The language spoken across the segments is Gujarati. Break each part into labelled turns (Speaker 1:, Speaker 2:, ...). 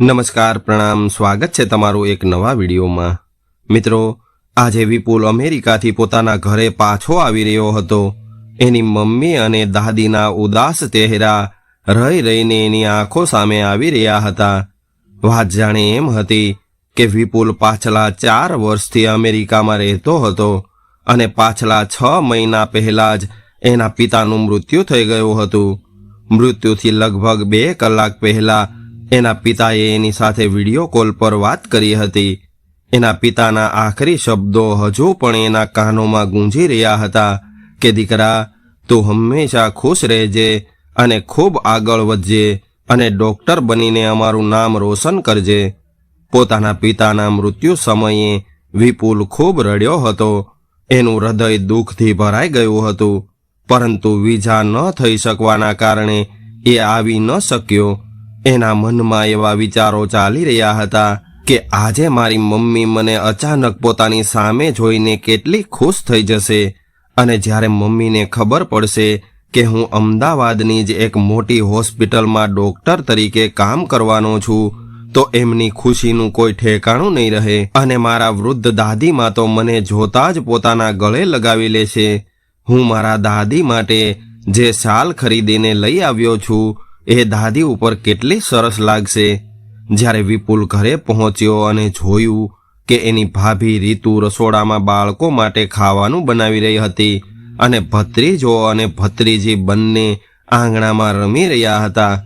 Speaker 1: નમસ્કાર, પ્રણામ, સ્વાગત છે તમારું એક નવા વિડીયોમાં. મિત્રો, આજે વિપુલ અમેરિકાથી પોતાના ઘરે પાછો આવી રહ્યો હતો. એની મમ્મી અને દાદીના ઉદાસ ચહેરા રહી રહીને એની આંખો સામે આવી રહ્યા હતા. વાત જાણે એમ હતી કે વિપુલ પાછલા ચાર વર્ષથી અમેરિકામાં રહેતો હતો અને પાછલા છ મહિના પહેલા જ એના પિતાનું મૃત્યુ થઈ ગયું હતું. મૃત્યુથી લગભગ બે કલાક પહેલા એના પિતાએ એની સાથે વીડિયો કોલ પર વાત કરી હતી. એના પિતાના આખરી શબ્દો હજુ પણ એના કાનોમાં ગુંજી રહ્યા હતા કે, દીકરા, તું હંમેશા ખુશ રહેજે અને ખૂબ આગળ વધજે અને ડોક્ટર બનીને અમારું નામ રોશન કરજે. પોતાના પિતાના મૃત્યુ સમયે વિપુલ ખૂબ રડ્યો હતો. એનું હૃદય દુઃખથી ભરાઈ ગયું હતું, પરંતુ વિઝા ન થઈ શકવાના કારણે એ આવી ન શક્યો. એના મનમાં એવા વિચારો ચાલી રહ્યા હતા કે આજે મારી મમ્મી મને અચાનક પોતાની સામે જોઈને કેટલી ખુશ થઈ જશે. અને જ્યારે મમ્મીને ખબર પડશે કે હું અમદાવાદની જ એક મોટી હોસ્પિટલમાં ડોક્ટર તરીકે કામ કરવાનો છું, તો એમની ખુશીનું કોઈ ઠેકાણું નહીં રહે. અને મારા વૃદ્ધ દાદીમાં તો મને જોતા જ પોતાના ગળે લગાવી લેશે હું મારા દાદી માટે જે શાલ ખરીદીને લઈ આવ્યો છું એ દાદી ઉપર કેટલી સરસ લાગશે. જ્યારે વિપુલ ઘરે પહોંચ્યો અને જોયું કે એની ભાભી રીતુ રસોડામાં બાળકો માટે ખાવાનું બનાવી રહી હતી અને ભત્રીજો અને ભત્રીજી બંને આંગણામાં રમી રહ્યા હતા.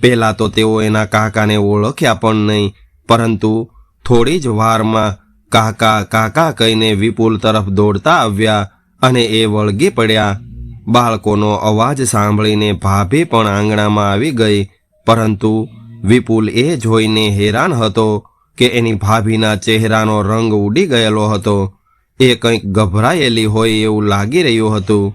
Speaker 1: પહેલાં તો તેઓ એના કાકાને ઓળખ્યા પણ નહીં, પરંતુ થોડી જ વારમાં કાકા કાકા કહીને વિપુલ તરફ દોડતા આવ્યા અને એ વળગી પડ્યા. બાળકોનો અવાજ સાંભળીને ભાભી પણ આંગણામાં આવી ગઈ, પરંતુ વિપુલ એ જોઈને હેરાન હતો કે એની ભાભીના ચહેરાનો રંગ ઉડી ગયેલો હતો. એ કંઈક ગભરાયેલી હોય એવું લાગી રહ્યું હતું.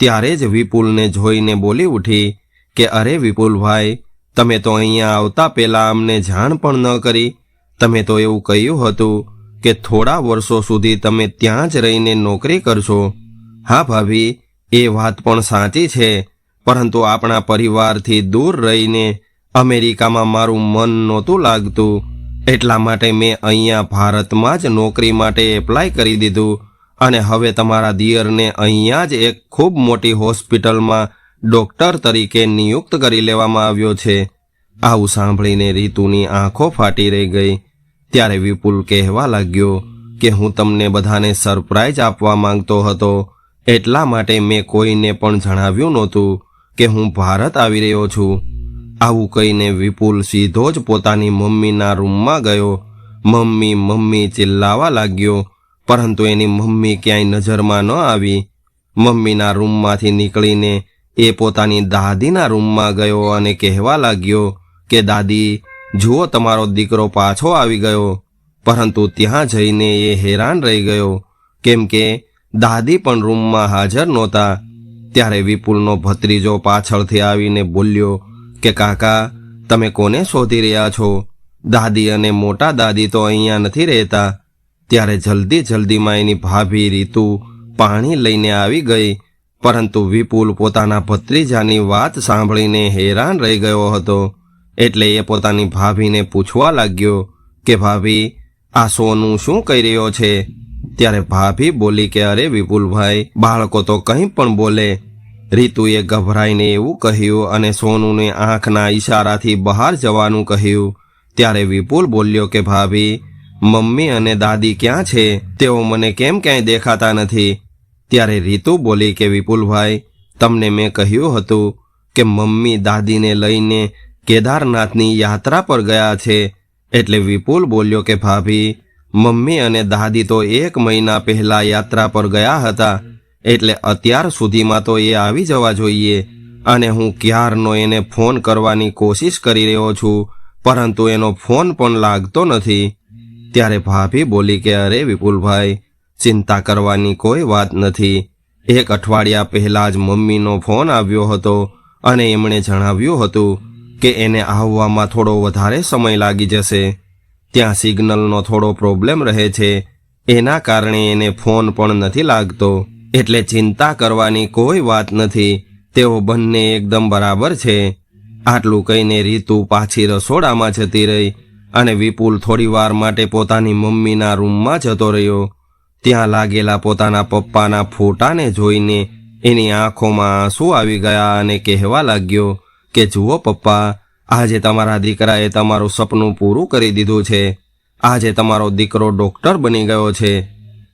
Speaker 1: ત્યારે જ વિપુલને જોઈને બોલી ઉઠી કે, અરે વિપુલભાઈ, તમે તો અહીંયા આવતા પહેલાં અમને જાણ પણ ન કરી. તમે તો એવું કહ્યું હતું કે થોડા વર્ષો સુધી તમે ત્યાં જ રહીને નોકરી કરશો. હા ભાભી એ વાત પણ સાચી છે, પરંતુ આપણા પરિવારથી દૂર રહીને અમેરિકામાં મારું મન નહોતું લાગતું. એટલા માટે મેં અહીંયા ભારતમાં જ નોકરી માટે એપ્લાય કરી દીધું અને હવે તમારા દિયરને અહીંયા જ એક ખૂબ મોટી હોસ્પિટલમાં ડૉક્ટર તરીકે નિયુક્ત કરી લેવામાં આવ્યો છે. આવું સાંભળીને રીતુની આંખો ફાટી રહી ગઈ. ત્યારે વિપુલ કહેવા લાગ્યો કે હું તમને બધાને સરપ્રાઈઝ આપવા માંગતો હતો. એટલા માટે મેં કોઈને પણ જણાવ્યું નહોતું કે હું ભારત આવી રહ્યો છું. આવું કહીને વિપુલ સીધો જ પોતાની મમ્મીના રૂમમાં ગયો. મમ્મી મમ્મી ચિલ્લાવા લાગ્યો, પરંતુ એની મમ્મી ક્યાંય નજરમાં ન આવી. મમ્મીના રૂમમાંથી નીકળીને એ પોતાની દાદીના રૂમમાં ગયો અને કહેવા લાગ્યો કે, દાદી, જુઓ, તમારો દીકરો પાછો આવી ગયો. પરંતુ ત્યાં જઈને એ હેરાન રહી ગયો, કેમ કે દાદી પણ રૂમમાં હાજર નહોતા. ત્યારે વિપુલનો ભત્રીજો પાછળથી આવીને બોલ્યો કે, કાકા, તમે કોને શોધી રહ્યા છો? દાદી અને મોટા દાદી તો અહીંયા નથી રહેતા. ત્યારે જલ્દી જલ્દીમાં એની ભાભી રીતુ પાણી લઈને આવી ગઈ. પરંતુ વિપુલ પોતાના ભત્રીજાની વાત સાંભળીને હેરાન રહી ગયો હતો. એટલે એ પોતાની ભાભીને પૂછવા લાગ્યો કે, ભાભી, આ સોનું શું કરી રહ્યો છે? ત્યારે ભાભી બોલી કે, અરે વિપુલભાઈ, બાળકો તો કંઈ પણ બોલે. રીતુએ ગભરાઈને એવું કહ્યું અને સોનુને આંખના ઈશારાથી બહાર જવાનું કહ્યું. ત્યારે વિપુલ બોલ્યો કે, ભાભી, મમ્મી અને દાદી ક્યાં છે? તેઓ મને કેમ ક્યાંય દેખાતા નથી? ત્યારે રીતુ બોલી કે, વિપુલભાઈ, તમને મેં કહ્યું હતું કે, મમ્મી દાદીને લઈને કેદારનાથની યાત્રા પર ગયા છે. એટલે વિપુલ બોલ્યો કે, ભાભી મમ્મી અને દાદી તો એક મહિના પહેલા યાત્રા પર ગયા હતા. એટલે અત્યાર સુધીમાં તો એ આવી જવા જોઈએ. અને હું ક્યારનો એને ફોન કરવાની કોશિશ કરી રહ્યો છું, પરંતુ એનો ફોન પણ લાગતો નથી. ત્યારે ભાભી બોલી કે, અરે વિપુલભાઈ, ચિંતા કરવાની કોઈ વાત નથી. એક અઠવાડિયા પહેલાં જ મમ્મીનો ફોન આવ્યો હતો અને એમણે જણાવ્યું હતું કે, એને આવવામાં થોડો વધારે સમય લાગી જશે. ત્યાં સિગ્નલનો થોડો પ્રોબ્લેમ રહે છે. એના કારણે એને ફોન પણ નથી લાગતો. એટલે ચિંતા કરવાની કોઈ વાત નથી. તેઓ બંને એકદમ બરાબર છે. આટલું કહીને રીતુ પાછી રસોડામાં જતી રહી અને વિપુલ થોડી વાર માટે પોતાની મમ્મીના રૂમમાં જતો રહ્યો. ત્યાં લાગેલા પોતાના પપ્પાના ફોટાને જોઈને એની આંખોમાં આંસુ આવી ગયા અને કહેવા લાગ્યો કે, જુઓ પપ્પા આજે તમારા દીકરાએ તમારું સપનું પૂરું કરી દીધું છે. આજે તમારો દીકરો ડોક્ટર બની ગયો છે.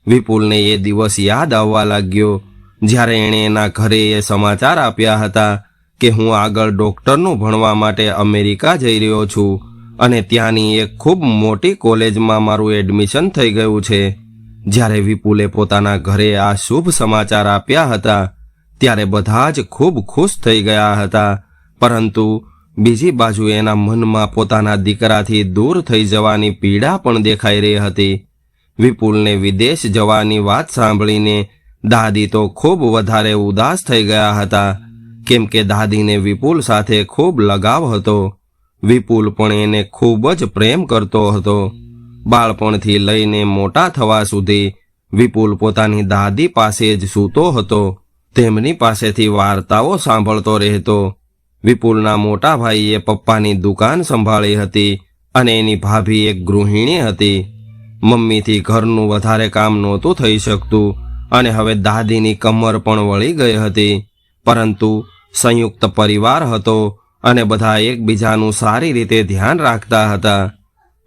Speaker 1: વિપુલને એ દિવસ યાદ આવવા લાગ્યો. જ્યારે એણે એના ઘરે એ સમાચાર આપ્યા હતા કે હું આગળ ડોક્ટરનું ભણવા માટે અમેરિકા જઈ રહ્યો છું અને ત્યાંની એક ખૂબ મોટી કોલેજમાં મારું એડમિશન થઈ ગયું છે. જ્યારે વિપુલે પોતાના ઘરે આ શુભ સમાચાર આપ્યા હતા, ત્યારે બધા જ ખૂબ ખુશ થઈ ગયા હતા. પરંતુ બીજી બાજુ એના મનમાં પોતાના દીકરાથી દૂર થઈ જવાની પીડા પણ દેખાઈ રહી હતી. વિપુલને વિદેશ જવાની વાત સાંભળીને દાદી તો ખૂબ વધારે ઉદાસ થઈ ગયા હતા. કેમ કે દાદીને વિપુલ સાથે ખૂબ લગાવ હતો. વિપુલ પણ એને ખૂબ જ પ્રેમ કરતો હતો. બાળપણથી લઈને મોટા થવા સુધી વિપુલ પોતાની દાદી પાસે જ સૂતો હતો. તેમની પાસેથી વાર્તાઓ સાંભળતો રહેતો. વિપુલના મોટા ભાઈએ પપ્પાની દુકાન સંભાળી હતી અને એની ભાભી એક ગૃહિણી હતી. મમ્મીથી ઘરનું વધારે કામ નહોતું થઈ શકતું અને હવે દાદીની કમર પણ વળી ગઈ હતી. પરંતુ સંયુક્ત પરિવાર હતો અને બધા એકબીજાનું સારી રીતે ધ્યાન રાખતા હતા.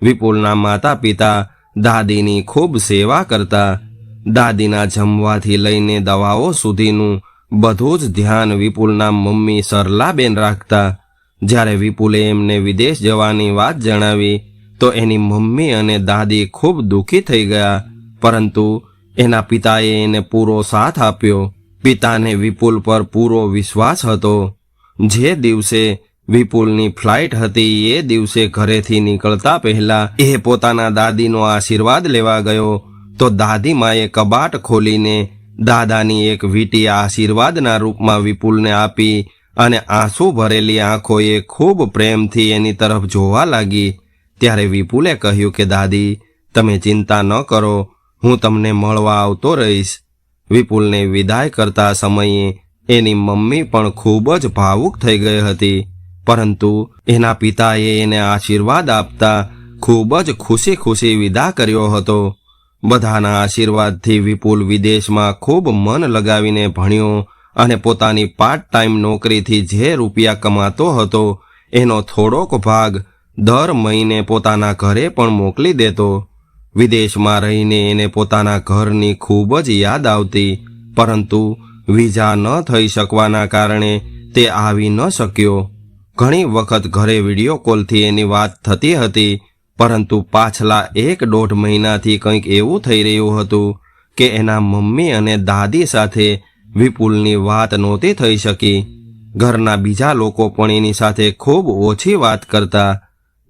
Speaker 1: વિપુલના માતા પિતા દાદીની ખૂબ સેવા કરતા. દાદીના જમવાથી લઈને દવાઓ સુધીનું બધું જ ધ્યાન વિપુલના મમ્મી સરલાબેન રાખતા. જ્યારે વિપુલે એમને વિદેશ જવાની વાત જણાવી, તો એની મમ્મી અને દાદી ખૂબ દુઃખી થઈ ગયા. પરંતુ એના પિતાએ એને પૂરો સાથ આપ્યો. પિતાને વિપુલ પર પૂરો વિશ્વાસ હતો. જે દિવસે વિપુલની ફ્લાઇટ હતી, એ દિવસે ઘરેથી નીકળતા પહેલા એ પોતાના દાદીનો આશીર્વાદ લેવા ગયો. તો દાદીમાએ કબાટ ખોલીને દાદાની એક વીટી આશીર્વાદના રૂપમાં વિપુલને આપી અને આંસુ ભરેલી આંખોએ ખૂબ પ્રેમથી એની તરફ જોવા લાગી. ત્યારે વિપુલે કહ્યું કે, દાદી, તમે ચિંતા ન કરો, હું તમને મળવા આવતો રહીશ. વિપુલને વિદાય કરતા સમયે એની મમ્મી પણ ખૂબ જ ભાવુક થઈ ગઈ હતી. પરંતુ એના પિતાએ એને આશીર્વાદ આપતા ખૂબ જ ખુશી ખુશી વિદા કર્યો હતો. બધાના આશીર્વાદથી વિપુલ વિદેશમાં ખૂબ મન લગાવીને ભણ્યો અને પોતાની પાર્ટ ટાઈમ નોકરીથી જે રૂપિયા કમાતો હતો, એનો થોડોક ભાગ દર મહિને પોતાના ઘરે પણ મોકલી દેતો. વિદેશમાં રહીને એને પોતાના ઘરની ખૂબ જ યાદ આવતી, પરંતુ વિઝા ન થઈ શકવાના કારણે તે આવી ન શક્યો. ઘણી વખત ઘરે વીડિયો કોલથી એની વાત થતી હતી પરંતુ પાછલા એક દોઢ મહિનાથી કંઈક એવું થઈ રહ્યું હતું કે એના મમ્મી અને દાદી સાથે વિપુલની વાત નહોતી થઈ શકી. ઘરના બીજા લોકો પણ એની સાથે ખૂબ ઓછી વાત કરતા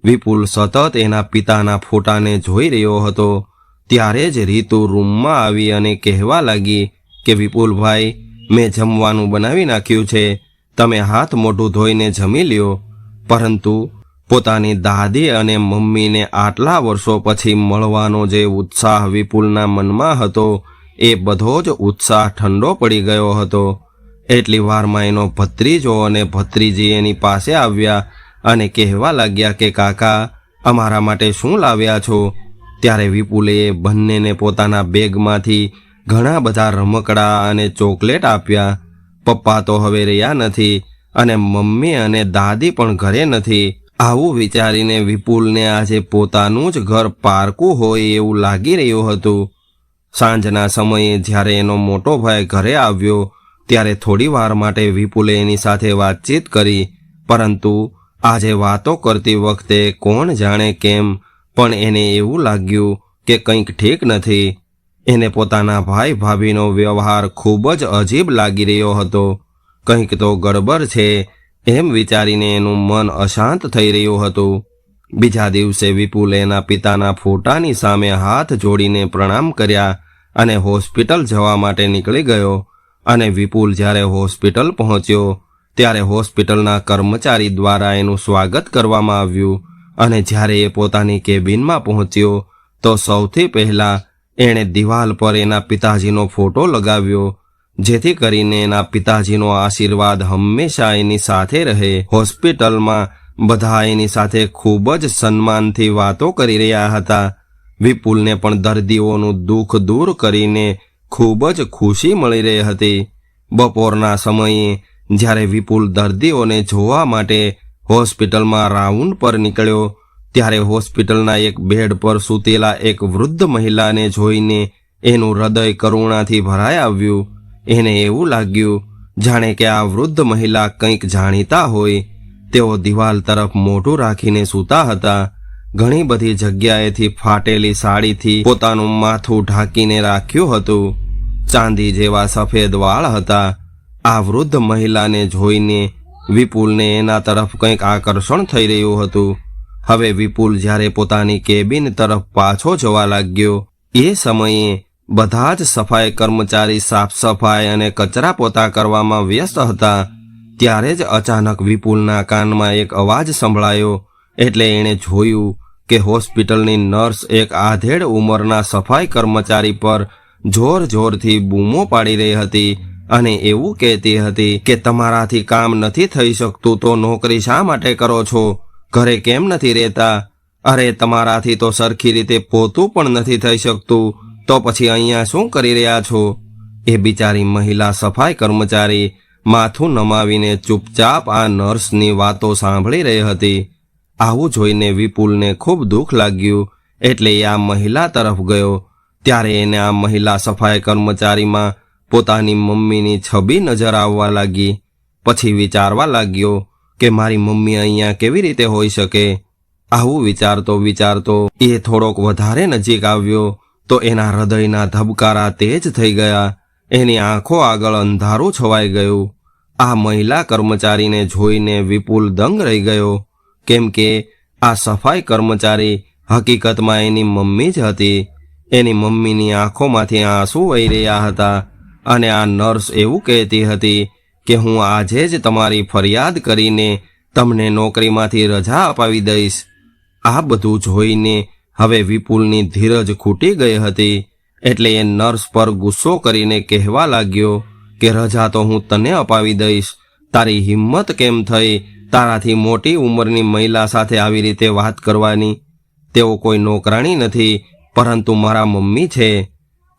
Speaker 1: વિપુલ સતત એના પિતાના ફોટાને જોઈ રહ્યો હતો. ત્યારે જ રીતુ રૂમમાં આવી અને કહેવા લાગી કે વિપુલભાઈ મેં જમવાનું બનાવી નાખ્યું છે. તમે હાથ મોઢું ધોઈને જમી લ્યો. પરંતુ પોતાની દાદી અને મમ્મીને આટલા વર્ષો પછી મળવાનો જે ઉત્સાહ વિપુલના મનમાં હતો, એ બધો જ ઉત્સાહ ઠંડો પડી ગયો હતો. એટલી વારમાં એનો ભત્રીજો અને ભત્રીજી એની પાસે આવ્યા અને કહેવા લાગ્યા કે, કાકા, અમારા માટે શું લાવ્યા છો? ત્યારે વિપુલે બંનેને પોતાના બેગમાંથી ઘણા બધા રમકડા અને ચોકલેટ આપ્યા. પપ્પા તો હવે રહ્યા નથી અને મમ્મી અને દાદી પણ ઘરે નથી. આવું વિચારીને વિપુલને આજે પોતાનું જ ઘર પારકું હોય એવું લાગી રહ્યું હતું. સાંજના સમયે જ્યારે એનો મોટો ભાઈ ઘરે આવ્યો, ત્યારે થોડી વાર માટે વિપુલે એની સાથે વાતચીત કરી, પરંતુ આજે વાતો કરતી વખતે કોણ જાણે કેમ, પણ એને એવું લાગ્યું કે કંઈક ઠીક નથી. એને પોતાના ભાઈ ભાભીનો વ્યવહાર ખૂબ જ અજીબ લાગી રહ્યો હતો. કંઈક તો ગડબડ છે એમ વિચારીને એનું મન અશાંત થઈ રહ્યું હતું. બીજા દિવસે વિપુલે એના પિતાના ફોટાની સામે હાથ જોડીને પ્રણામ કર્યા અને હોસ્પિટલ જવા માટે નીકળી ગયો. અને વિપુલ જ્યારે હોસ્પિટલ પહોંચ્યો, ત્યારે હોસ્પિટલના કર્મચારી દ્વારા એનું સ્વાગત કરવામાં આવ્યું અને જ્યારે એ પોતાની કેબિનમાં પહોંચ્યો, તો સૌથી પહેલાં એણે દિવાલ પર એના પિતાજીનો ફોટો લગાવ્યો જેથી કરીને એના પિતાજીનો આશીર્વાદ હંમેશા એની સાથે રહે. હોસ્પિટલમાં બધા એની સાથે ખૂબ જ સન્માનથી વાતો કરી રહ્યા હતા. વિપુલને પણ દર્દીઓનું દુઃખ દૂર કરીને ખૂબ જ ખુશી મળી રહી હતી. બપોરના સમયે જ્યારે વિપુલ દર્દીઓને જોવા માટે હોસ્પિટલમાં રાઉન્ડ પર નીકળ્યો, ત્યારે હોસ્પિટલના એક બેડ પર સૂતેલા એક વૃદ્ધ મહિલાને જોઈને એનું હૃદય કરુણાથી ભરાઈ આવ્યું. એને એવું લાગ્યું, જાણે કે આ વૃદ્ધ મહિલા કંઈક જાણીતા હોય. તેઓ દિવાલ તરફ મોઢું રાખીને સૂતા હતા. ઘણી બધી જગ્યાએથી ફાટેલી સાડીથી પોતાનું માથું ઢાંકીને રાખ્યું હતું. ચાંદી જેવા સફેદ વાળ હતા. આ વૃદ્ધ મહિલાને જોઈને વિપુલને એના તરફ કંઈક આકર્ષણ થઈ રહ્યું હતું. હવે વિપુલ જ્યારે પોતાની કેબિન તરફ પાછો જવા લાગ્યો, એ સમયે બધા જ સફાઈ કર્મચારી સાફ સફાઈ અને કચરા પોતા કરવામાં વ્યસ્ત હતા. ત્યારે જ અચાનક વિપુલના કાનમાં એક અવાજ સંભળાયો. એટલે એણે જોયું કે હોસ્પિટલની નર્સ એક આધેડ ઉંમરના સફાઈ કર્મચારી પર જોર જોરથી બૂમો પાડી રહી હતી અને એવું કહેતી હતી કે, તમારાથી કામ નથી થઈ શકતું, તો નોકરી શા માટે કરો છો? ઘરે કેમ નથી રહેતા? અરે, તમારાથી તો સરખી રીતે પોતું પણ નથી થઈ શકતું. તો પછી અહીંયા શું કરી રહ્યા છો? એ બિચારી મહિલા સફાઈ કર્મચારી માથું નમાવીને ચૂપચાપ આ નર્સની વાતો સાંભળી રહી હતી. આવું જોઈને વિપુલને ખૂબ દુઃખ લાગ્યું, એટલે એ આ મહિલા તરફ ગયો. ત્યારે એને આ મહિલા સફાઈ કર્મચારીમાં પોતાની મમ્મીની છબી નજર આવવા લાગી. પછી વિચારવા લાગ્યો કે મારી મમ્મી અહીંયા કેવી રીતે હોઈ શકે? આવું વિચારતો વિચારતો એ થોડોક વધારે નજીક આવ્યો. તો એના હૃદયના ધબકારા તેજ થઈ ગયા. એની આંખો આગળ અંધારું છવાઈ ગયું. આ મહિલા કર્મચારીને જોઈને વિપુલ દંગ રહી ગયો. કેમ કે આ સફાઈ કર્મચારી હકીકતમાં એની મમ્મી જ હતી. એની મમ્મીની આંખોમાંથી આંસુ વહી રહ્યા હતા અને આ નર્સ એવું કહેતી હતી કે હું આજે જ તમારી ફરિયાદ કરીને તમને નોકરીમાંથી રજા અપાવી દઈશ. આ બધું જોઈને હવે વિપુલની ધીરજ ખૂટી ગઈ હતી એટલે એ નર્સ પર ગુસ્સો કરીને કહેવા લાગ્યો કે, રજા તો હું તને અપાવી દઈશ. તારી હિંમત કેમ થઈ? તારાથી મોટી ઉંમરની મહિલા સાથે આવી રીતે વાત કરવાની. તેઓ કોઈ નોકરાણી નથી, પરંતુ મારા મમ્મી છે.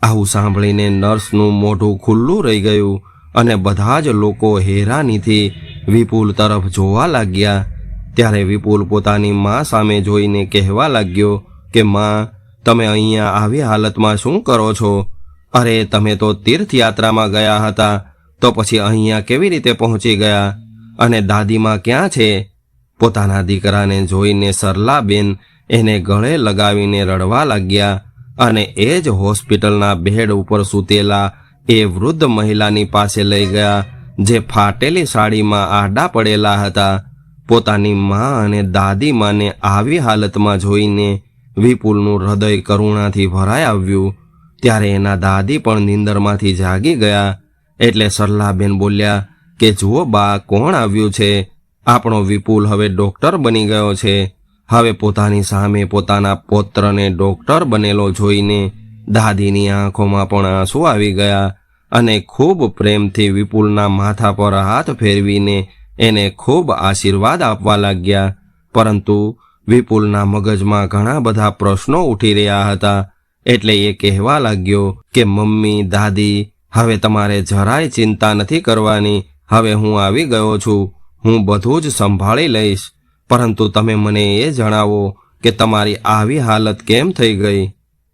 Speaker 1: આવું સાંભળીને નર્સનું મોઢું ખુલ્લું રહી ગયું અને બધા જ લોકો હેરાનીથી વિપુલ તરફ જોવા લાગ્યા. ત્યારે વિપુલ પોતાની મા સામે જોઈને કહેવા લાગ્યો કે માં, તમે અહીંયા આવી હાલતમાં શું કરો છો? અરે, તમે તો તીર્થયાત્રામાં ગયા હતા, તો પછી અહીંયા કેવી રીતે પહોંચી ગયા? અને દાદીમાં ક્યાં છે? પોતાના દીકરાને જોઈને સરલાબેન એને ગળે લગાવીને રડવા લાગ્યા અને એ જ હોસ્પિટલના બેડ ઉપર સૂતેલા એ વૃદ્ધ મહિલાની પાસે લઈ ગયા, જે ફાટેલી સાડીમાં આડા પડેલા હતા. પોતાની મા અને દાદી માને આવી હાલતમાં જોઈને વિપુલનું હૃદય કરુણાથી ભરાઈ આવ્યું. ત્યારે એના દાદી પણ નીંદરમાંથી જાગી ગયા. એટલે સરલાબેન બોલ્યા કે, જુઓ બા, કોણ આવ્યું છે? આપણો વિપુલ હવે ડોક્ટર બની ગયો છે. હવે પોતાની સામે પોતાના પૌત્રને ડોક્ટર બનેલો જોઈને દાદીની આંખોમાં પણ આંસુ આવી ગયા અને ખૂબ પ્રેમથી વિપુલના માથા પર હાથ ફેરવીને એને ખૂબ આશીર્વાદ આપવા લાગ્યા. પરંતુ વિપુલના મગજમાં ઘણા બધા પ્રશ્નો ઉઠી રહ્યા હતા. એટલે એ કહેવા લાગ્યો કે, મમ્મી, દાદી, હવે તમારે જરાય ચિંતા નથી કરવાની. હવે હું આવી ગયો છું. હું બધું જ સંભાળી લઈશ. પરંતુ તમે મને એ જણાવો કે તમારી આવી હાલત કેમ થઈ ગઈ?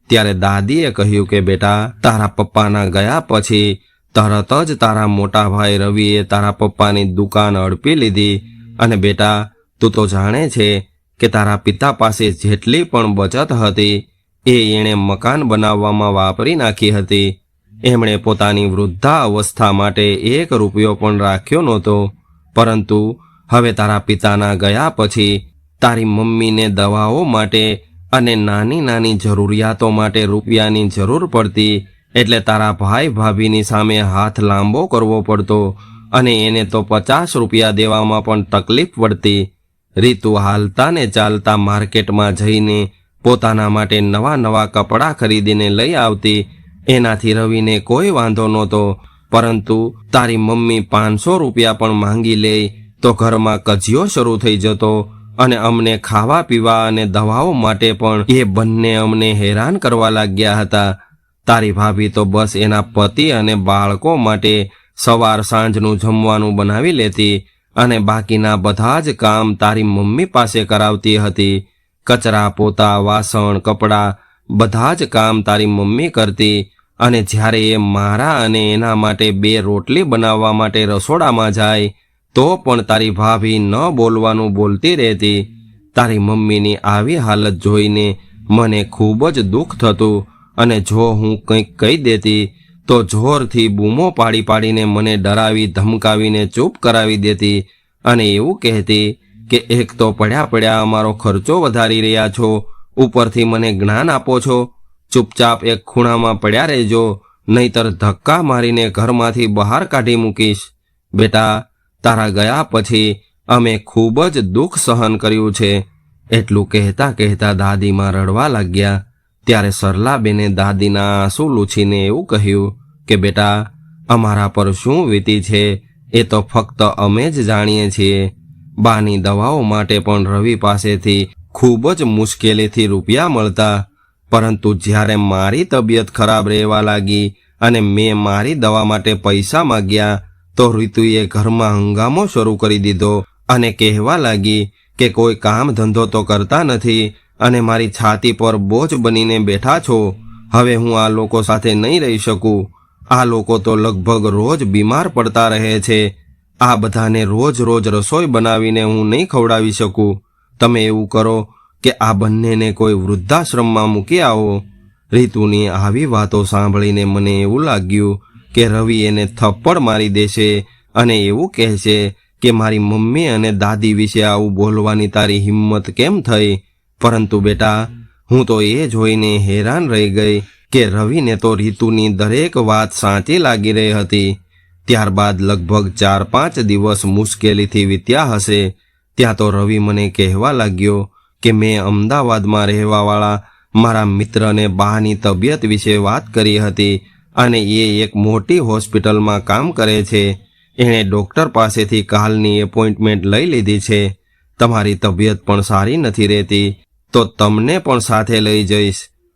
Speaker 1: ત્યારે દાદીએ કહ્યું કે, બેટા, તારા પપ્પાના ગયા પછી તરત જ તારા મોટા ભાઈ રવિએ તારા પપ્પાની દુકાન અડપી લીધી. અને બેટા, તું તો જાણે છે કે તારા પિતા પાસે જેટલી પણ બચત હતી, એ એણે મકાન બનાવવામાં વાપરી નાખી હતી. એમણે પોતાની વૃદ્ધા અવસ્થા માટે એક રૂપિયો પણ રાખ્યો નહોતો. પરંતુ હવે તારા પિતાના ગયા પછી તારી મમ્મીને દવાઓ માટે અને નાની નાની જરૂરિયાતો માટે રૂપિયાની જરૂર પડતી, એટલે તારા ભાઈ ભાભીની સામે હાથ લાંબો કરવો પડતો અને એને તો પચાસ રૂપિયા દેવામાં પણ તકલીફ પડતી. રીતુ હાલતા ને ચાલતા માર્કેટમાં જઈને પોતાના માટે નવા નવા કપડાં ખરીદીને લઈ આવતી. એનાથી રવિને કોઈ વાંધો નહોતો, પરંતુ તારી મમ્મી પાંચસો રૂપિયા પણ માંગી લે તો ઘરમાં કજિયો શરૂ થઈ જતો અને અમને ખાવા પીવા અને દવાઓ માટે પણ એ બંને અમને હેરાન કરવા લાગ્યા હતા. તારી ભાભી તો બસ એના પતિ અને બાળકો માટે સવાર સાંજનું જમવાનું બનાવી લેતી. અને બાકીના બધા જ કામ તારી મમ્મી પાસે કરાવતી હતી. કચરા, પોતા, વાસણ, કપડાં, બધા જ કામ તારી મમ્મી કરતી અને જ્યારે એ મારા અને એના માટે બે રોટલી બનાવવા માટે રસોડામાં જાય, તો પણ તારી ભાભી ન બોલવાનું બોલતી રહેતી. તારી મમ્મીની આવી હાલત જોઈને મને ખૂબ જ દુઃખ થતું અને જો હું કંઈક કહી દેતી તો જોરથી બૂમો પાડી પાડીને મને ડરાવી, ધમકાવીને ચૂપ કરાવી દેતી અને એવું કહેતી કે, એક તો પડ્યા પડ્યા અમારો ખર્ચો વધારી રહ્યા છો, ઉપરથી મને જ્ઞાન આપો છો. ચૂપચાપ એક ખૂણામાં પડ્યા રહેજો, નહીતર ધક્કા મારીને ઘરમાંથી બહાર કાઢી મૂકીશ. બેટા, તારા ગયા પછી અમે ખૂબ જ દુઃખ સહન કર્યું છે. એટલું કહેતા કહેતા દાદીમાં રડવા લાગ્યા. ત્યારે સરલાબેને દાદીના આંસુ લૂછીને એવું કહ્યું કે, બેટા, અમારા પર શું વીતી છે? એ તો ફક્ત અમે જ જાણીએ છીએ. બાની દવાઓ માટે પણ રવિ પાસેથી ખૂબ જ મુશ્કેલીથી રૂપિયા મળતા. પરંતુ જ્યારે મારી તબિયત ખરાબ રહેવા લાગી અને મેં મારી દવા માટે પૈસા માગ્યા, તો ઋતુએ ઘરમાં હંગામો શરૂ કરી દીધો અને કહેવા લાગી કે, કોઈ કામ ધંધો તો કરતા નથી. અને મારી છાતી પર બોજ બનીને બેઠા છો. હવે હું આ લોકો સાથે નહીં રહી શકું. આ લોકો તો લગભગ રોજ બીમાર પડતા રહે છે. આ બધાને રોજ રોજ રસોઈ બનાવીને હું નહીં ખવડાવી શકું. તમે એવું કરો કે આ બંનેને કોઈ વૃદ્ધાશ્રમમાં મૂકી આવો. રીતુની આવી વાતો સાંભળીને મને એવું લાગ્યું કે રવિ એને થપ્પડ મારી દેશે અને એવું કહેશે કે મારી મમ્મી અને દાદી વિશે આવું બોલવાની તારી હિંમત કેમ થઈ? પરંતુ બેટા, હું તો એ જોઈને હેરાન રહી ગઈ કે રવિને તો રીતુની દરેક વાત સાચી લાગી રહી હતી. ત્યારબાદ લગભગ ચાર પાંચ દિવસ મુશ્કેલીથી વીત્યા હશે. ત્યાં તો રવિ મને કહેવા લાગ્યો કે મેં અમદાવાદમાં રહેવાવાળા મારા મિત્રને બાની તબિયત વિશે વાત કરી હતી અને એ એક મોટી હોસ્પિટલમાં કામ કરે છે. એણે ડૉક્ટર પાસેથી કાલની એપોઇન્ટમેન્ટ લઈ લીધી છે. તમારી તબિયત પણ સારી નથી રહેતી. તો તમને પણ સાથે લઈ જઈશ.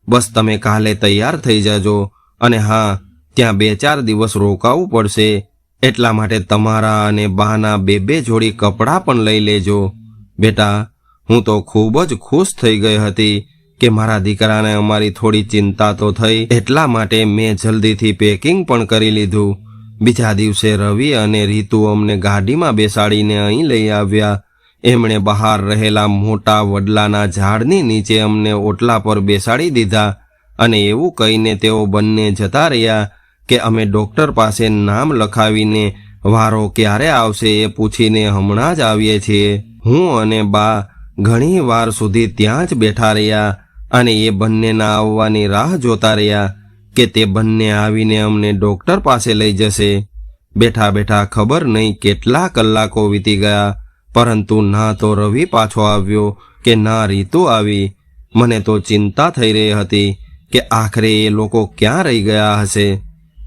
Speaker 1: બસ તમે કાલે તૈયાર થઈ જજો. અને હા, ત્યાં બે ચાર દિવસ રોકાવું પડશે. એટલા માટે તમારા અને બાના બે બે જોડી કપડાં પણ લઈ લેજો. બેટા, હું તો ખૂબ જ ખુશ થઈ ગઈ હતી કે મારા દીકરાને અમારી થોડી ચિંતા તો થઈ. એટલા માટે મેં જલ્દીથી પેકિંગ પણ કરી લીધું. બીજા દિવસે રવિ અને રીતુ અમને ગાડીમાં બેસાડીને અહીં લઈ આવ્યા. એમણે બહાર રહેલા મોટા વડલાના ઝાડની નીચે અમને ઓટલા પર બેસાડી દીધા અને એવું કહીને તેઓ બંને જતા રહ્યા કે અમે ડૉક્ટર પાસે નામ લખાવીને વારો ક્યારે આવશે એ પૂછીને હમણાં જ આવીએ છીએ. હું અને બા ઘણી વાર સુધી ત્યાં જ બેઠા રહ્યા અને એ બંનેના આવવાની રાહ જોતા રહ્યા કે તે બંને આવીને અમને ડૉક્ટર પાસે લઈ જશે. બેઠા બેઠા ખબર નહીં કેટલા કલાકો વીતી ગયા પરંતુ ના તો રવિ પાછો આવ્યો કે ના રીતુ આવી. મને તો ચિંતા થઈ રહી હતી કે આખરે એ લોકો ક્યાં રહી ગયા હશે.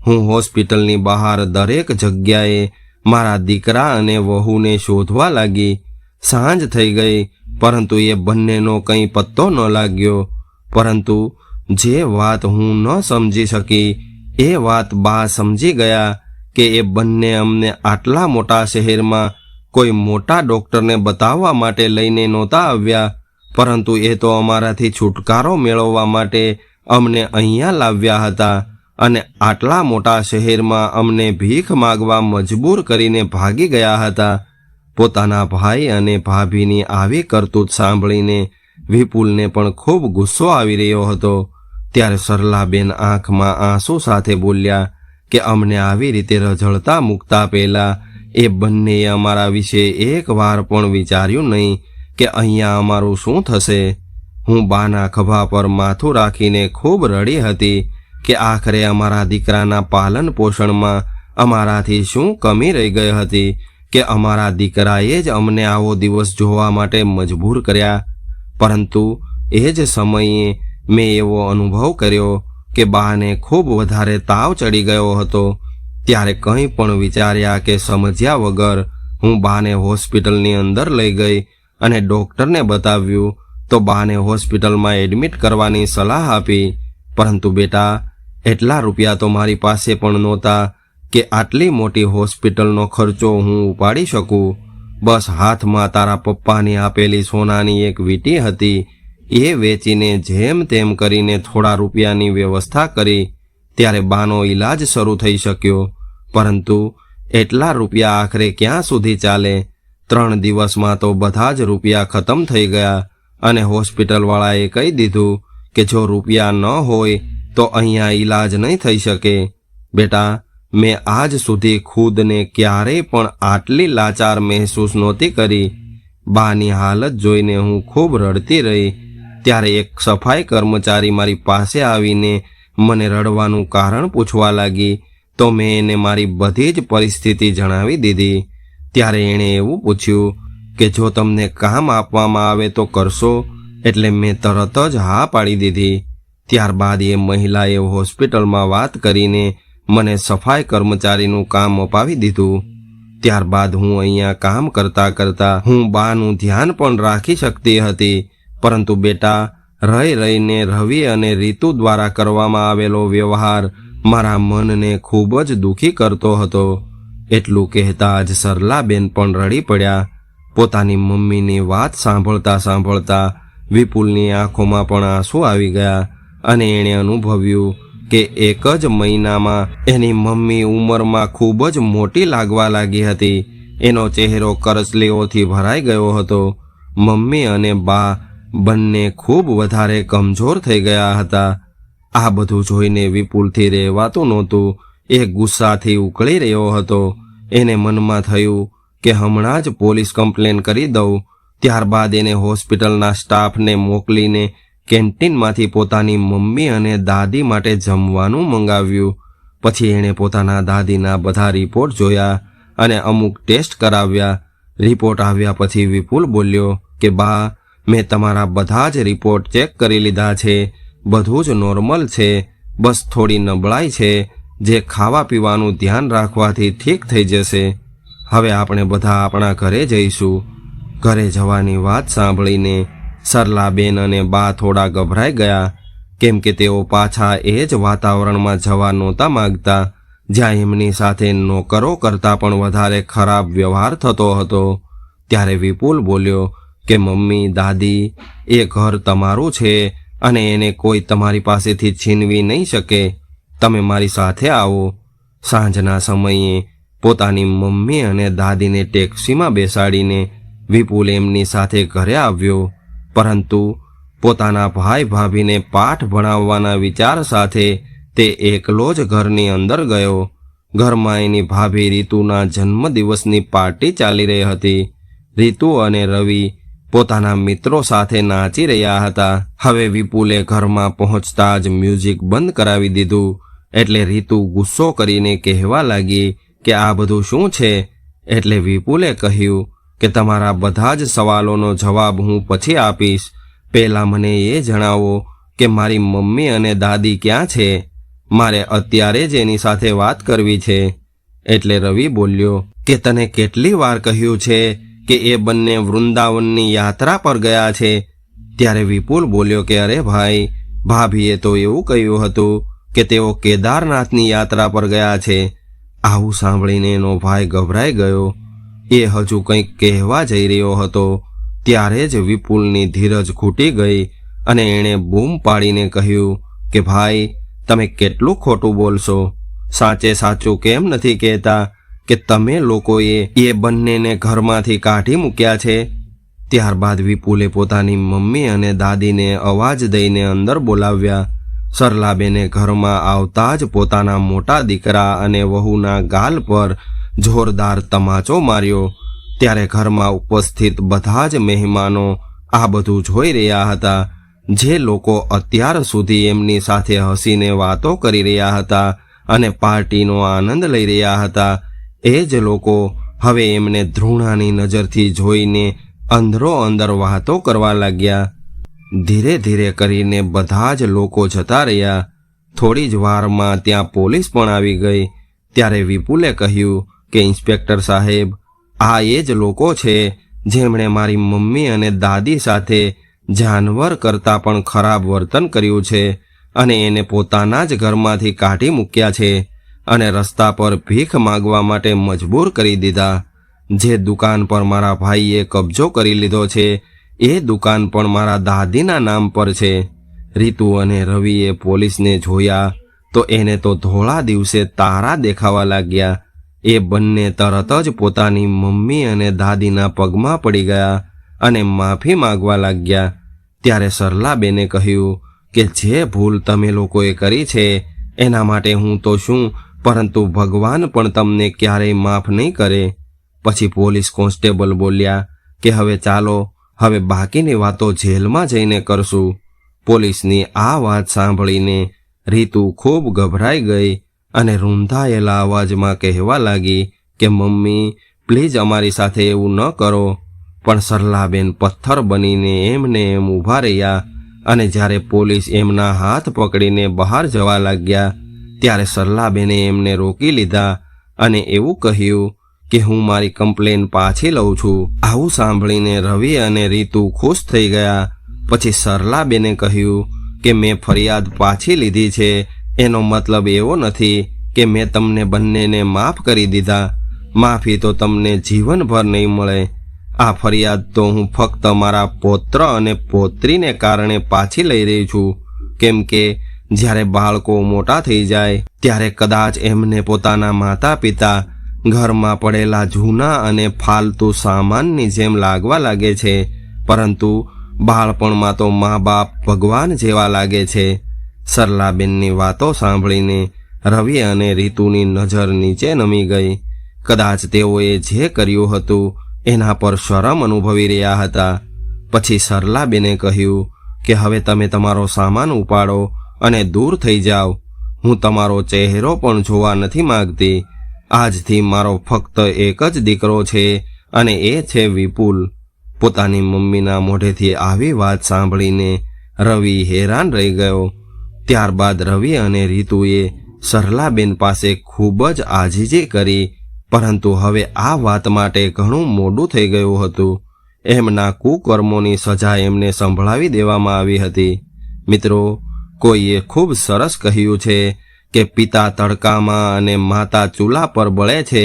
Speaker 1: હું હોસ્પિટલની બહાર દરેક જગ્યાએ મારા દીકરા અને વહુને શોધવા લાગી. સાંજ થઈ ગઈ, પરંતુ એ બંનેનો કંઈ પત્તો ન લાગ્યો. પરંતુ જે વાત હું ન સમજી શકી, એ વાત બા સમજી ગયા કે એ બંને અમને આટલા મોટા શહેરમાં કોઈ મોટા ડૉક્ટરને બતાવવા માટે લઈને નહોતા આવ્યા, પરંતુ એ તો અમારાથી છુટકારો મેળવવા માટે અમને અહીંયા લાવ્યા હતા અને આટલા મોટા શહેરમાં અમને ભીખ માગવા મજબૂર કરીને ભાગી ગયા હતા. પોતાના ભાઈ અને ભાભીની આવી કરતૂત સાંભળીને વિપુલને પણ ખૂબ ગુસ્સો આવી રહ્યો હતો. ત્યારે સરલાબેન આંખમાં આંસુ સાથે બોલ્યા કે અમને આવી રીતે રઝળતા મૂકતા પહેલાં એ બંનેએ અમારા વિશે એક વાર પણ વિચાર્યું નહીં કે અહીંયા અમારું શું થશે. હું બાના ખભા પર માથું રાખીને ખૂબ રડી હતી કે આખરે અમારા દીકરાના પાલન પોષણમાં અમારાથી શું કમી રહી ગઈ હતી કે અમારા દીકરાએ જ અમને આવો દિવસ જોવા માટે મજબૂર કર્યા. પરંતુ એ જ સમયે મેં એવો અનુભવ કર્યો કે બાને ખૂબ વધારે તાવ ચડી ગયો હતો. ત્યારે કંઈ પણ વિચાર્યા કે સમજ્યા વગર હું બાને હોસ્પિટલની અંદર લઈ ગઈ અને ડૉક્ટરને બતાવ્યું, તો બાને હોસ્પિટલમાં એડમિટ કરવાની સલાહ આપી. પરંતુ બેટા, એટલા રૂપિયા તો મારી પાસે પણ નહોતા કે આટલી મોટી હોસ્પિટલનો ખર્ચો હું ઉપાડી શકું. બસ હાથમાં તારા પપ્પાની આપેલી સોનાની એક વીંટી હતી. એ વેચીને જેમ તેમ કરીને થોડા રૂપિયાની વ્યવસ્થા કરી. ત્યારે બાનો ઈલાજ શરૂ થઈ શક્યો. પરંતુ એટલા રૂપિયા આખરે ક્યાં સુધી ચાલે? ત્રણ દિવસમાં તો બધા જ રૂપિયા ખતમ થઈ ગયા અને હોસ્પિટલવાળાએ કહી દીધું કે જો રૂપિયા ન હોય તો અહીંયા ઈલાજ નહીં થઈ શકે. બેટા, મેં આજ સુધી ખુદને ક્યારેય પણ આટલી લાચાર મહેસૂસ નહોતી કરી. બાની હાલત જોઈને હું ખૂબ રડતી રહી. ત્યારે એક સફાઈ કર્મચારી મારી પાસે આવીને મને રડવાનું કારણ પૂછવા લાગી તો મેં એને મારી બધી જ પરિસ્થિતિ જણાવી દીધી. ત્યારે એણે એવું પૂછ્યું કે જો તમને કામ આપવામાં આવે તો કરશો, એટલે મેં તરત જ હા પાડી દીધી. ત્યારબાદ એ મહિલાએ હોસ્પિટલમાં વાત કરીને મને સફાઈ કર્મચારીનું કામ અપાવી દીધું. ત્યારબાદ હું અહીંયા કામ કરતા કરતા હું બાનું ધ્યાન પણ રાખી શકતી હતી, પરંતુ બેટા, રહી રહીને રવિ અને રીતુ દ્વારા કરવામાં આવેલો વ્યવહાર મારા મનને ખૂબ જ દુઃખી કરતો હતો. એટલું કહેતા જ સરલાબેન પણ રડી પડ્યા. પોતાની મમ્મીની વાત સાંભળતા સાંભળતા વિપુલની આંખોમાં પણ આંસુ આવી ગયા અને એણે અનુભવ્યું કે એક જ મહિનામાં એની મમ્મી ઉંમરમાં ખૂબ જ મોટી લાગવા લાગી હતી. એનો ચહેરો કરચલીઓથી ભરાઈ ગયો હતો. મમ્મી અને બા બંને ખૂબ વધારે કમજોર થઈ ગયા હતા. આ બધું જોઈને વિપુલથી રહેવાતું નહોતું. એ ગુસ્સાથી ઉકળી રહ્યો હતો. એને મનમાં થયું કે હમણાં જ પોલીસ કમ્પ્લેન કરી દઉં. ત્યારબાદ એને હોસ્પિટલના સ્ટાફને મોકલીને કેન્ટીનમાંથી પોતાની મમ્મી અને દાદી માટે જમવાનું મંગાવ્યું. પછી એણે પોતાના દાદીના બધા રિપોર્ટ જોયા અને અમુક ટેસ્ટ કરાવ્યા. રિપોર્ટ આવ્યા પછી વિપુલ બોલ્યો કે, બા, મેં તમારા બધા જ રિપોર્ટ ચેક કરી લીધા છે. બધું જ નોર્મલ છે. બસ થોડી નબળાઈ છે. જે ખાવા પીવાનું ધ્યાન રાખવાથી ઠીક થઈ જશે. હવે આપણે બધા આપણા ઘરે જઈશું. ઘરે જવાની વાત સાંભળીને સરલાબેન અને બા થોડા ગભરાઈ ગયા. કેમ કે તેઓ પાછા એ જ વાતાવરણમાં જવા નહોતા માંગતા. જ્યાં એમની સાથે નોકરો કરતાં પણ વધારે ખરાબ વ્યવહાર થતો હતો. ત્યારે વિપુલ બોલ્યો કે, મમ્મી, દાદી, એ ઘર તમારું છે. અને એને કોઈ તમારી પાસેથી છીનવી નહીં શકે. તમે મારી સાથે આવો. સાંજના સમયે પોતાની મમ્મી અને દાદીને ટેક્સીમાં બેસાડીને વિપુલ એમની સાથે ઘરે આવ્યો. પરંતુ પોતાના ભાઈ ભાભીને પાઠ ભણાવવાના વિચાર સાથે તે એકલો જ ઘરની અંદર ગયો. ઘરમાં એની ભાભી રીતુના જન્મદિવસની પાર્ટી ચાલી રહી હતી. રીતુ અને રવિ પોતાના મિત્રો સાથે નાચી રહ્યા હતા. હવે વિપુલે ઘરમાં પહોંચતા જ મ્યુઝિક બંધ કરાવી દીધું. એટલે રીતુ ગુસ્સો કરીને કહેવા લાગી કે આ બધું શું છે? એટલે વિપુલે કહ્યું કે તમારા બધા જ સવાલોનો જવાબ હું પછી આપીશ. પહેલાં મને એ જણાવો કે મારી મમ્મી અને દાદી ક્યાં છે? મારે અત્યારે જ એની સાથે વાત કરવી છે. એટલે રવિ બોલ્યો કે તને કેટલી વાર કહ્યું છે કે એ બંને વૃંદાવનની યાત્રા પર ગયા છે. ત્યારે વિપુલ બોલ્યો કે અરે ભાઈ, ભાભીએ તો એવું કહ્યું હતું કે તેઓ કેદારનાથની યાત્રા પર ગયા છે. આવું સાંભળીને એનો ભાઈ ગભરાઈ ગયો. એ હજુ કંઈક કહેવા જઈ રહ્યો હતો. ત્યારે જ વિપુલની ધીરજ ખૂટી ગઈ અને એણે બૂમ પાડીને કહ્યું કે ભાઈ, તમે કેટલું ખોટું બોલશો. સાચે સાચું કેમ નથી કહેતા? કે તમે લોકોએ એ બંનેને ઘરમાંથી કાઢી મૂક્યા છે? ત્યારબાદ વિપુલે પોતાની મમ્મી અને દાદીને અવાજ દઈને અંદર બોલાવ્યા. સરલાબેને ઘરમાં આવતા જ પોતાના મોટા દીકરા અને વહુના ગાલ પર જોરદાર તમાચો માર્યો. ત્યારે ઘરમાં ઉપસ્થિત બધા જ મહેમાનો આ બધું જોઈ રહ્યા હતા. જે લોકો અત્યાર સુધી એમની સાથે હસીને વાતો કરી રહ્યા હતા અને પાર્ટીનો આનંદ લઈ રહ્યા હતા. એ જ લોકો હવે એમને ધૃણાની નજરથી જોઈને અંદરો અંદર વાતો કરવા લાગ્યા. ધીરે ધીરે કરીને બધા જ લોકો જતા રહ્યા. થોડી જ વારમાં ત્યાં પોલીસ પણ આવી ગઈ. ત્યારે વિપુલે કહ્યું કે, ઇન્સ્પેક્ટર સાહેબ, આ એ જ લોકો છે જેમણે મારી મમ્મી અને દાદી સાથે જાનવર કરતાં પણ ખરાબ વર્તન કર્યું છે અને એને પોતાના જ ઘરમાંથી કાઢી મૂક્યા છે. અને રસ્તા પર ભીખ માગવા માટે મજબૂર કરી દીધા. જે દુકાન પર મારા ભાઈએ કબજો કરી લીધો છે, એ દુકાન પણ મારા દાદીના નામ પર છે. રીતુ અને રવિએ પોલીસને જોયા તો એને તો ધોળા દિવસે તારા દેખાવા લાગ્યા. એ બંને તરત જ પોતાની મમ્મી અને દાદીના પગમાં પડી ગયા અને માફી માગવા લાગ્યા. ત્યારે સરલાબેને કહ્યું કે જે ભૂલ તમે લોકોએ કરી છે, એના માટે હું તો શું પરંતુ ભગવાન પણ તમને ક્યારેય માફ નહીં કરે. પછી પોલીસ કોન્સ્ટેબલ બોલ્યા કે, હવે ચાલો, હવે બાકીની વાતો જેલમાં જઈને કરશું. પોલીસની આ વાત સાંભળીને રીતુ ખૂબ ગભરાઈ ગઈ અને રૂંધાયેલા અવાજમાં કહેવા લાગી કે, મમ્મી, પ્લીઝ અમારી સાથે એવું ન કરો. પણ સરલાબેન પથ્થર બનીને એમને એમ ઊભા રહ્યા અને જ્યારે પોલીસ એમના હાથ પકડીને બહાર જવા લાગ્યા ત્યારે સરલાબેને એમને રોકી લીધા અને એવું કહ્યું કે હું મારી કમ્પ્લેન પાછી લઉં છું. આવું સાંભળીને રવિ અને રીતુ ખુશ થઈ ગયા. પછી સરલાબેને કહ્યું કે મેં ફરિયાદ પાછી લીધી છે. એનો મતલબ એવો નથી કે મેં તમને બંનેને માફ કરી દીધા. માફી તો તમને જીવનભર નહીં મળે. આ ફરિયાદ તો હું ફક્ત મારા પૌત્ર અને પૌત્રીને કારણે પાછી લઈ રહી છું. કેમ કે જ્યારે બાળકો મોટા થઈ જાય, ત્યારે કદાચ એમને પોતાના માતા પિતા ઘરમાં પડેલા જૂના અને ફાલતુ સામાનની જેમ લાગવા લાગે છે. પરંતુ બાળપણમાં તો મા બાપ ભગવાન જેવા લાગે છે. સરલાબેનની વાતો સાંભળીને રવિ અને રીતુની નજર નીચે નમી ગઈ. કદાચ તેઓએ જે કર્યું હતું, એના પર શરમ અનુભવી રહ્યા હતા. પછી સરલાબેને કહ્યું કે હવે તમે તમારો સામાન ઉપાડો અને દૂર થઈ જાઓ હું તમારો ચહેરો પણ જોવા નથી માંગતી. આજથી મારો ફક્ત એક જ દીકરો છે અને એ છે વિપુલ. પોતાની મમ્મીના મોઢેથી આવી વાત સાંભળીને રવિ હેરાન રહી ગયો. ત્યારબાદ રવિ અને રીતુએ સરલાબેન પાસે ખૂબ જ આજીજી કરી, પરંતુ હવે આ વાત માટે ઘણું મોડું થઈ ગયું હતું. એમના કુકર્મોની સજા એમને સંભળાવી દેવામાં આવી હતી. મિત્રો કોઈએ ખૂબ સરસ કહ્યું છે કે પિતા તડકામાં અને માતા ચૂલા પર બળે છે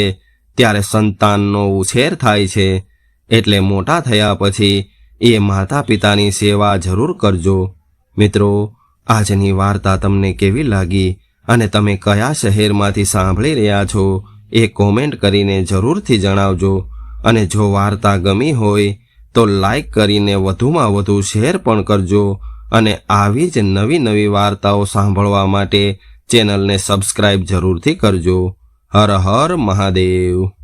Speaker 1: ત્યારે સંતાનનો ઉછેર થાય છે. એટલે મોટા થયા પછી એ માતા પિતાની સેવા જરૂર કરજો. મિત્રો, આજની વાર્તા તમને કેવી લાગી અને તમે કયા શહેરમાંથી સાંભળી રહ્યા છો એ કોમેન્ટ કરીને જરૂરથી જણાવજો. અને જો વાર્તા ગમી હોય તો લાઈક કરીને વધુમાં વધુ શેર પણ કરજો. અને આવી જ નવી નવી વાર્તાઓ સાંભળવા માટે ચેનલને સબસ્ક્રાઇબ જરૂરથી કરજો. હર હર મહાદેવ.